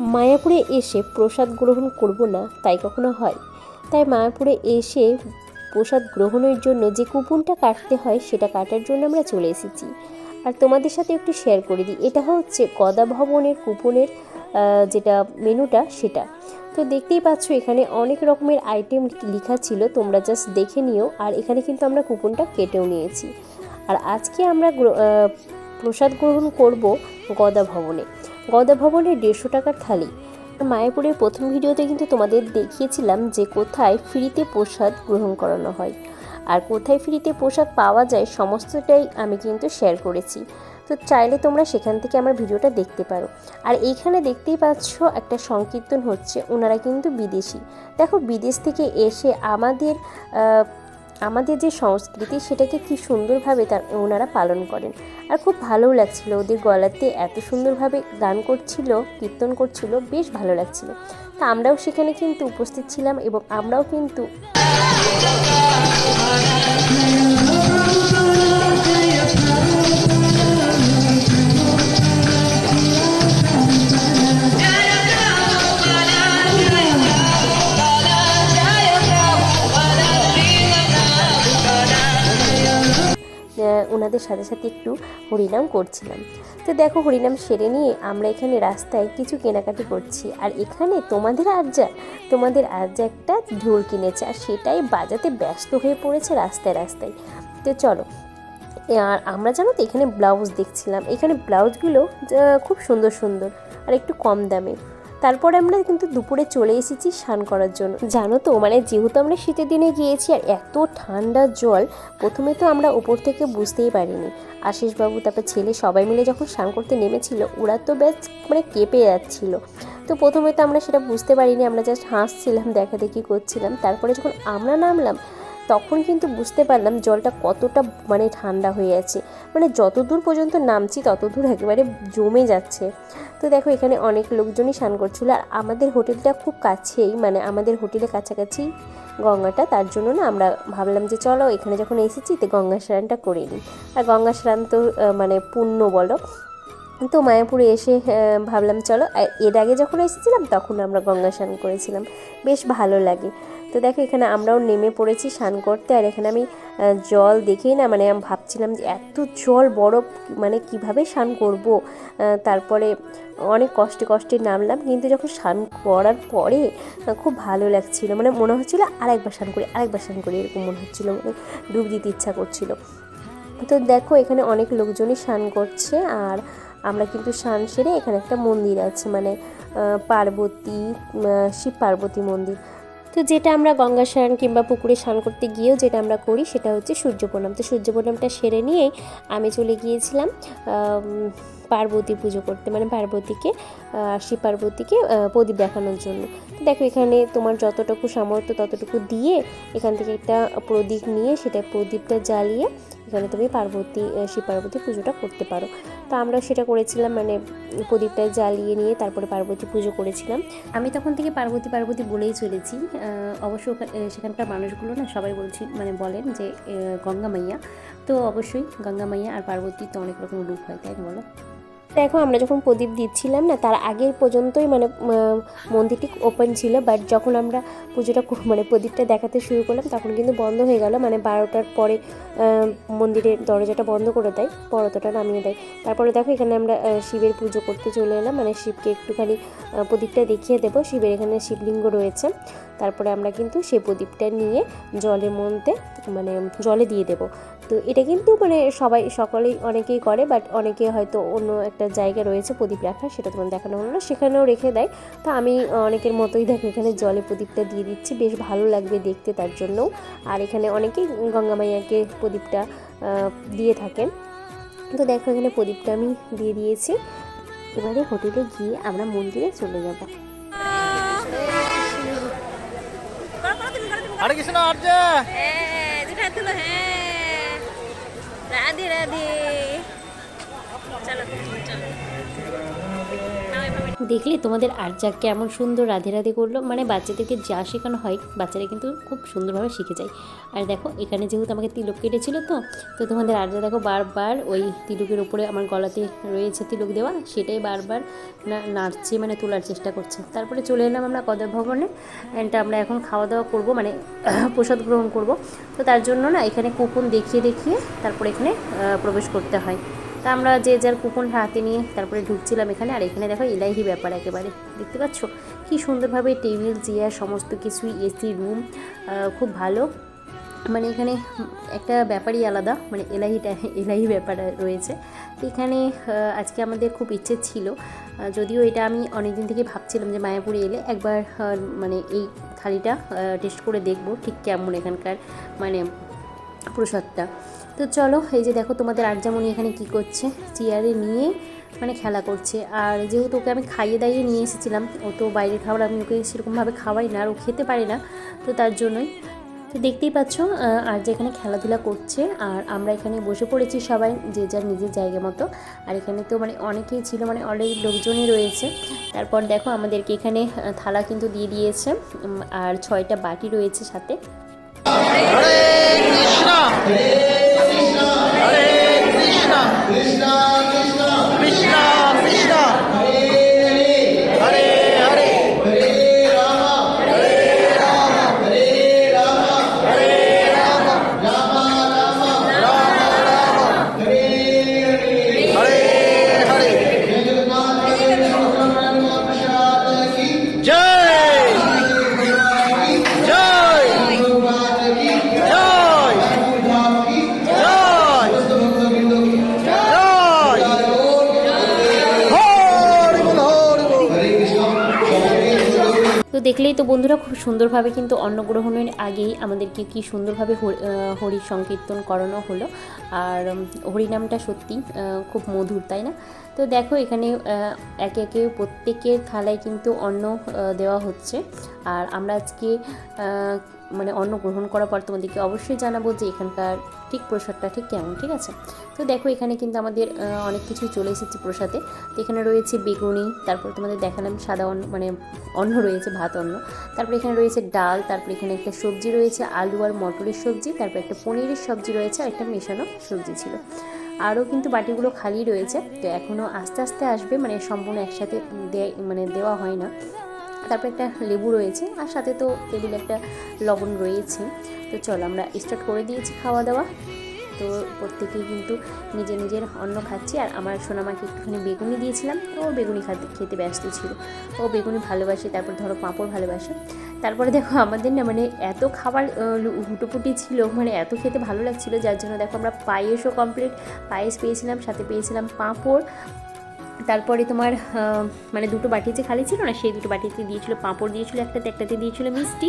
মায়াপুরে এসে প্রসাদ গ্রহণ করব না, তাই কখনো হয়। তাই মায়াপুরে এসে প্রসাদ গ্রহণের জন্য যে কুপনটা কাটতে হয়, সেটা কাটার জন্য আমরা চলে এসেছি। আর তোমাদের সাথে একটু শেয়ার করে দিই। এটা হচ্ছে গদা ভবনের কুপনের যেটা মেনুটা, সেটা। তো দেখতেই পাচ্ছ, এখানে অনেক রকমের আইটেম লেখা ছিল, তোমরা জাস্ট দেখে নিও। আর এখানে কিন্তু আমরা কুপনটা কেটেও নিয়েছি। আর আজকে আমরা প্রসাদ গ্রহণ করব গদা ভবনে। গদা ভবনে দেড়শো টাকার থালি। মায়াপুরের প্রথম ভিডিওতে কিন্তু তোমাদের দেখিয়েছিলাম যে কোথায় ফ্রিতে প্রসাদ গ্রহণ করানো হয়। আর কোথায় ফ্রিতে প্রসাদ পাওয়া যায় সমস্তটাই আমি কিন্তু শেয়ার করেছি। তো চাইলে তোমরা সেখান থেকে আমার ভিডিওটা দেখতে পারো। আর এইখানে দেখতেই পাচ্ছ একটা সংকীর্তন হচ্ছে, ওনারা কিন্তু বিদেশি। দেখো বিদেশ থেকে এসে আমাদের আমাদের যে সংস্কৃতি সেটাকে কি সুন্দরভাবে তার, ওনারা পালন করেন। আর খুব ভালোও লাগছিল ওদের গলাতে, এত সুন্দরভাবে গান করছিল, কীর্তন করছিল, বেশ ভালো লাগছিল। তা আমরাও সেখানে কিন্তু উপস্থিত ছিলাম এবং আমরাও কিন্তু ওনাদের সাথে সাথে একটু হরিনাম করছিলাম। তো দেখো, হরিনাম সেরে নিয়ে আমরা এখানে রাস্তায় কিছু কেনাকাটি করছি। আর এখানে তোমাদের আর্যা তোমাদের আর্যা একটা ঢোল কিনেছে। আর সেটাই বাজাতে ব্যস্ত হয়ে পড়েছে রাস্তায় রাস্তায়। তো চলো, আর আমরা জানো তো এখানে ব্লাউজ দেখছিলাম। এখানে ব্লাউজগুলো খুব সুন্দর সুন্দর, আর একটু কম দামে। তারপরে আমরা কিন্তু দুপুরে চলে এসেছি স্নান করার জন্য। জানো তো মানে যেহেতু আমরা শীতের দিনে গিয়েছি আর এত ঠান্ডা জল, প্রথমে তো আমরা ওপর থেকে বুঝতেই পারিনি। আশিসবাবু, তারপর ছেলে সবাই মিলে যখন স্নান করতে নেমেছিল, ওরা তো বেশ মানে কেঁপে যাচ্ছিল। তো প্রথমে তো আমরা সেটা বুঝতে পারিনি, আমরা জাস্ট হাসছিলাম, দেখা দেখি করছিলাম। তারপরে যখন আমরা নামলাম তখন কিন্তু বুঝতে পারলাম জলটা কতটা মানে ঠান্ডা হয়ে আছে। মানে যত দূর পর্যন্ত নামছি তত দূর একেবারে জমে যাচ্ছে। তো দেখো, এখানে অনেক লোকজনই স্নান করছিল। আর আমাদের হোটেলটা খুব কাছেই মানে আমাদের হোটেলের কাছাকাছি গঙ্গাটা। তার জন্য না আমরা ভাবলাম যে চলো, এখানে যখন এসেছি তো গঙ্গা স্নানটা করে নিই। আর গঙ্গা স্নান তো মানে পুণ্য বলো। তো মায়াপুরে এসে ভাবলাম চলো এর আগে যখন এসেছিলাম তখন আমরা গঙ্গা স্নান করেছিলাম। বেশ ভালো লাগে। তো দেখো, এখানে আমরাও নেমে পড়েছি স্নান করতে, আর এখানে আমি জল দেখেই না মানে আমি ভাবছিলাম যে এত জল, বরফ মানে কীভাবে স্নান করব? তারপরে অনেক কষ্টে কষ্টে নামলাম, কিন্তু যখন স্নান করার পরে খুব ভালো লাগছিল। মানে মনে হচ্ছিল আরেকবার স্নান করি, আরেকবার স্নান করি, এরকম মনে হচ্ছিল মানে ডুব দিতে ইচ্ছা করছিল। তো দেখো, এখানে অনেক লোকজনই স্নান করছে, আর আমরা কিন্তু স্নান সেরে এখানে একটা মন্দির আছে মানে পার্বতী শিব পার্বতী মন্দির। তো যেটা আমরা গঙ্গা স্নান কিংবা পুকুরে স্নান করতে গিয়েও যেটা আমরা করি সেটা হচ্ছে সূর্য প্রণাম তো সূর্য প্রণামটা সেরে নিয়েই আমি চলে গিয়েছিলাম পার্বতী পুজো করতে মানে পার্বতীকে শ্রী পার্বতীকে প্রদীপ দেখানোর জন্য। তো দেখো এখানে তোমার যতটুকু সামর্থ্য ততটুকু দিয়ে এখান থেকে একটা প্রদীপ নিয়ে সেটা প্রদীপটা জ্বালিয়ে এখানে তুমি পার্বতী শিব পার্বতী পুজোটা করতে পারো। তো আমরা সেটা করেছিলাম মানে প্রদীপটা জ্বালিয়ে নিয়ে তারপরে পার্বতী পুজো করেছিলাম। আমি তখন থেকে পার্বতী পার্বতী বলেই চলেছি। অবশ্য সেখানকার মানুষগুলো না সবাই বলছি মানে বলেন যে গঙ্গা মাইয়া। তো অবশ্যই গঙ্গা মাইয়া আর পার্বতীর তো অনেক রকম রূপ হয়, তাই বলো? দেখো, আমরা যখন প্রদীপ দিচ্ছিলাম না, তার আগের পর্যন্তই মানে মন্দিরটি ওপেন ছিল বাট যখন আমরা পুজোটা মানে প্রদীপটা দেখাতে শুরু করলাম, তখন কিন্তু বন্ধ হয়ে গেল মানে বারোটার পরে মন্দিরের দরজাটা বন্ধ করে দেয়, পরতটা নামিয়ে দেয়। তারপরে দেখো, এখানে আমরা শিবের পুজো করতে চলে এলাম মানে শিবকে একটুখানি প্রদীপটা দেখিয়ে দেবো, শিবের এখানে শিবলিঙ্গ রয়েছে। তারপরে আমরা কিন্তু সেই প্রদীপটা নিয়ে জলের মধ্যে মানে জলে দিয়ে দেবো। তো এটা কিন্তু মানে সবাই সকলেই অনেকেই করে বাট অনেকে হয়তো অন্য একটা জায়গা রয়েছে প্রদীপ রাখা সেটা তোমার দেখানো হলো না সেখানেও রেখে দেয়। তো আমি অনেকের মতোই দেখো এখানে জলে প্রদীপটা দিয়ে দিচ্ছি। বেশ ভালো লাগবে দেখতে তার জন্যও। আর এখানে অনেকেই গঙ্গা মাইয়াকে প্রদীপটা দিয়ে থাকেন। তো দেখো এখানে প্রদীপটা আমি দিয়ে দিয়েছি। এবারে হোটেলে গিয়ে আমরা মন্দিরে চলে যাব। হরে কৃষ্ণ আর্য হ্যাঁ হ্যাঁ। রাধে রাধে দেখলে তোমাদের আর্যা কেমন সুন্দর রাধে রাধে করল। মানে বাচ্চাদেরকে যা শেখানো হয়, বাচ্চারা কিন্তু খুব সুন্দরভাবে শিখে যায়। আর দেখো, এখানে যেহেতু আমাকে তিলক কেটেছিল তো তো তোমাদের আর্যা দেখো বারবার ওই তিলকের উপরে আমার গলাতে রয়েছে তিলক দেওয়া, সেটাই বারবার নাড়ছে মানে তোলার চেষ্টা করছে। তারপরে চলে এলাম আমরা কদর ভবনে অ্যান্ড আমরা এখন খাওয়া দাওয়া করব মানে প্রসাদ গ্রহণ করব। তো তার জন্য না, এখানে কুপন দেখিয়ে দেখিয়ে তারপরে এখানে প্রবেশ করতে হয়। তা আমরা যে যার কুপন হাতে নিয়ে তারপরে ঢুকছিলাম এখানে, আর এখানে দেখো এলাহি ব্যাপার একেবারে। দেখতে পাচ্ছ? কি সুন্দরভাবে টেবিল, চেয়ার, সমস্ত কিছুই, এসি, রুম খুব ভালো। মানে এখানে একটা ব্যাপারই আলাদা মানে এলাহিটা এলাহি ব্যাপার রয়েছে। তো এখানে আজকে আমাদের খুব ইচ্ছে ছিল যদিও এটা আমি অনেক দিন থেকে ভাবছিলাম যে মায়াপুরে এলে একবার মানে এই থালিটা টেস্ট করে দেখব ঠিক কেমন এখানকার মানে প্রসাদটা তো চলো, এই যে দেখো তোমাদের আর্যামণি এখানে কি করছে? চেয়ারে নিয়ে মানে খেলা করছে। আর যেহেতু ওকে আমি খাইয়ে দাইয়ে নিয়ে এসেছিলাম, ও তো বাইরের খাবার আমি ওকে সেরকমভাবে খাওয়াই না আর ও খেতে পারে না, তো তার জন্যই। তো দেখতেই পাচ্ছ আর যে এখানে খেলাধুলা করছে। আর আমরা এখানে বসে পড়েছি সবাই, যে যার নিজের জায়গা মতো। আর এখানে তো মানে অনেকেই ছিল মানে অলরেডি লোকজনই রয়েছে। তারপর দেখো আমাদেরকে এখানে থালা কিন্তু দিয়ে দিয়েছে। আর ছয়টা বাটি রয়েছে সাথে। Krishna দেখলেই তো বন্ধুরা খুব সুন্দরভাবে কিন্তু অন্নগ্রহণের আগেই আমাদেরকে কি সুন্দরভাবে হরি- সংকীর্তন করানো হলো। আর হরিনামটা সত্যি খুব মধুর, তাই না? তো দেখো এখানে একে একে প্রত্যেকের থালায় কিন্তু অন্ন দেওয়া হচ্ছে। আর আমরা আজকে মানে অন্ন গ্রহণ করার পর তোমাদেরকে অবশ্যই জানাব যে এখানকার ঠিক প্রসাদটা ঠিক কেমন, ঠিক আছে? তো দেখো, এখানে কিন্তু আমাদের অনেক কিছুই চলে এসেছে প্রসাদে। তো এখানে রয়েছে বেগুনি, তারপর তোমাদের দেখালাম সাদা অন্ন মানে অন্ন রয়েছে, ভাত অন্ন। তারপর এখানে রয়েছে ডাল, তারপর এখানে একটা সবজি রয়েছে, আলু আর মটরের সবজি, তারপর একটা পনিরের সবজি রয়েছে আর একটা মেশানো সবজি ছিল। আরও কিন্তু বাটিগুলো খালি রয়েছে, তো এখনও আস্তে আস্তে আসবে মানে সম্পূর্ণ একসাথে মানে দেওয়া হয় না। তারপর একটা লেবু রয়েছে আর সাথে তো টেবিলে একটা লবণ রয়েছে। তো চলো আমরা স্টার্ট করে দিয়েছি খাওয়া দাওয়া। তো প্রত্যেকেই কিন্তু নিজে নিজের অন্ন খাচ্ছি আর আমার সোনামাকে একটুখানি বেগুনি দিয়েছিলাম। ও বেগুনি খাতে, খেতে ব্যস্ত ছিল। ও বেগুনি ভালোবাসে, তারপর ধরো পাঁপড় ভালোবাসে। তারপরে দেখো আমাদের না মানে এত খাবার হুটোপুটি ছিল মানে এত খেতে ভালো লাগছিল, যার জন্য দেখো আমরা পায়েসও কমপ্লিট পায়েস পেয়েছিলাম, সাথে পেয়েছিলাম পাঁপড়। তারপরে তোমার মানে দুটো বাটি যে খালি ছিল না, সেই দুটো বাটিতে দিয়েছিল পাঁপড়, দিয়েছিল একটাতে একটাতে দিয়েছিল মিষ্টি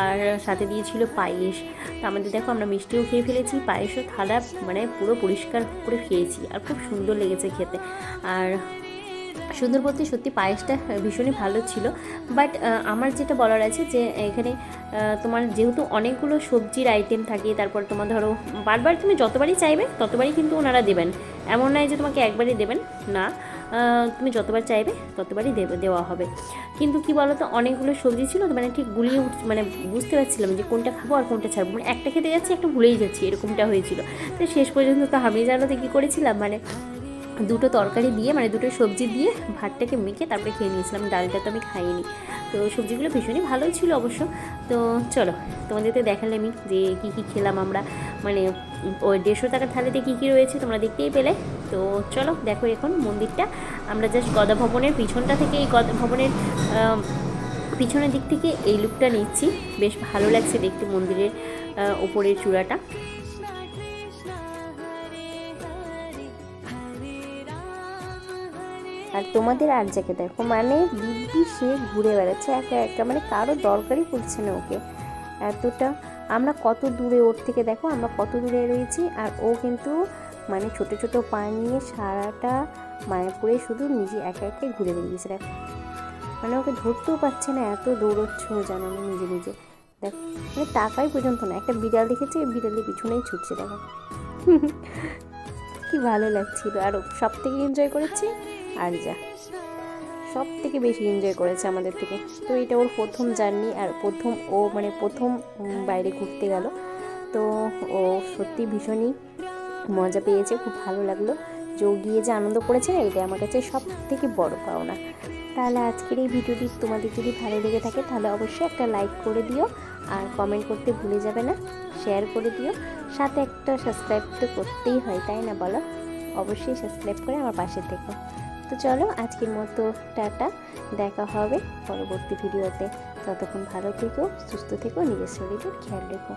আর সাথে দিয়েছিল পায়েস। তো আমাদের দেখো আমরা মিষ্টিও খেয়ে ফেলেছি, পায়েসও থালা মানে পুরো পরিষ্কার করে খেয়েছি আর খুব সুন্দর লেগেছে খেতে। আর সুন্দর বলতে সত্যি পায়েসটা ভীষণই ভালো ছিল। বাট আমার যেটা বলার আছে যে এখানে তোমার যেহেতু অনেকগুলো সবজির আইটেম থাকে, তারপর তোমার ধরো বারবার তুমি যতবারই চাইবে, ততবারই কিন্তু ওনারা দেবেন। এমন নয় যে তোমাকে একবারই দেবেন, না। তুমি যতবার চাইবে ততবারই দেওয়া হবে। কিন্তু কি বলো তো অনেকগুলো সবজি ছিল তো মানে ঠিক গুলিয়ে উঠ মানে বুঝতে পারছিলাম যে কোনটা খাব আর কোনটা ছাড়বো। মানে একটা খেতে যাচ্ছি, একটা ভুলেই যাচ্ছি, এরকমটা হয়েছিল। তো শেষ পর্যন্ত তো আমি জানো তো কী করেছিলাম? মানে দুটো তরকারি দিয়ে মানে দুটো সবজি দিয়ে ভাতটাকে মেখে তারপরে খেয়ে নিয়েছিলাম। ডালটা তো আমি খাইনি। তো সবজিগুলো ভীষণই ভালোই ছিল অবশ্য। তো চলো, তোমাদেরকে দেখালে আমি যে কী কী খেলাম আমরা। মানে ওই দেড়শো টাকার থালিতে কী কী রয়েছে তোমরা দেখতেই পেলে। তো চলো, দেখো এখন মন্দিরটা। আমরা জাস্ট গদা ভবনের পিছনটা থেকে এই গদা ভবনের পিছনের দিক থেকে এই লুকটা নিচ্ছি। বেশ ভালো লাগছে দেখতে মন্দিরের ওপরের চূড়াটা। আর তোমাদের আর যাকে দেখো মানে দিব্যি সে ঘুরে বেড়াচ্ছে, একা একা মানে কারও দরকারই পড়ছে না ওকে। এতটা আমরা কত দূরে, ওর থেকে দেখো, আমরা কত দূরে রয়েছি, আর ও কিন্তু মানে ছোট ছোট পা নিয়ে সারাটা মায়াপুরে শুধু নিজে একা একা ঘুরে বেরিয়েছে দেখো। মানে ওকে ধরতেও পারছে না, এত দৌড়চ্ছে ও জানো না নিজে নিজে। দেখো মানে টাকাই পর্যন্ত না, একটা বিড়াল দেখেছে বিড়ালের পিছনেই ছুটছে, দেখো। কি ভালো লাগছিল, আর সব থেকে এনজয় করেছি আর যা। সব থেকে বেশি এনজয় করেছে আমাদের থেকে। তো এটা ওর প্রথম জার্নি আর প্রথম ও মানে প্রথম বাইরে ঘুরতে গেল। তো ও সত্যি ভীষণই মজা পেয়েছে, খুব ভালো লাগল। যে ও গিয়ে যে আনন্দ করেছে না এটা আমার কাছে সব থেকে বড় পাওনা। তাহলে আজকের এই ভিডিওটি তোমাদের যদি ভালো লেগে থাকে, তাহলে অবশ্যই একটা লাইক করে দিও। আর কমেন্ট করতে ভুলে যাবে না শেয়ার করে দিও। সাথে একটা সাবস্ক্রাইব তো করতেই হয়, তাই না বলো? অবশ্যই সাবস্ক্রাইব করে আমার পাশে থেকো। তো চলো আজকের মতো টাটা, দেখা হবে পরবর্তী ভিডিওতে। ততক্ষণ ভালো থেকো, সুস্থ থেকো, নিজের শরীরের খেয়াল রেখো।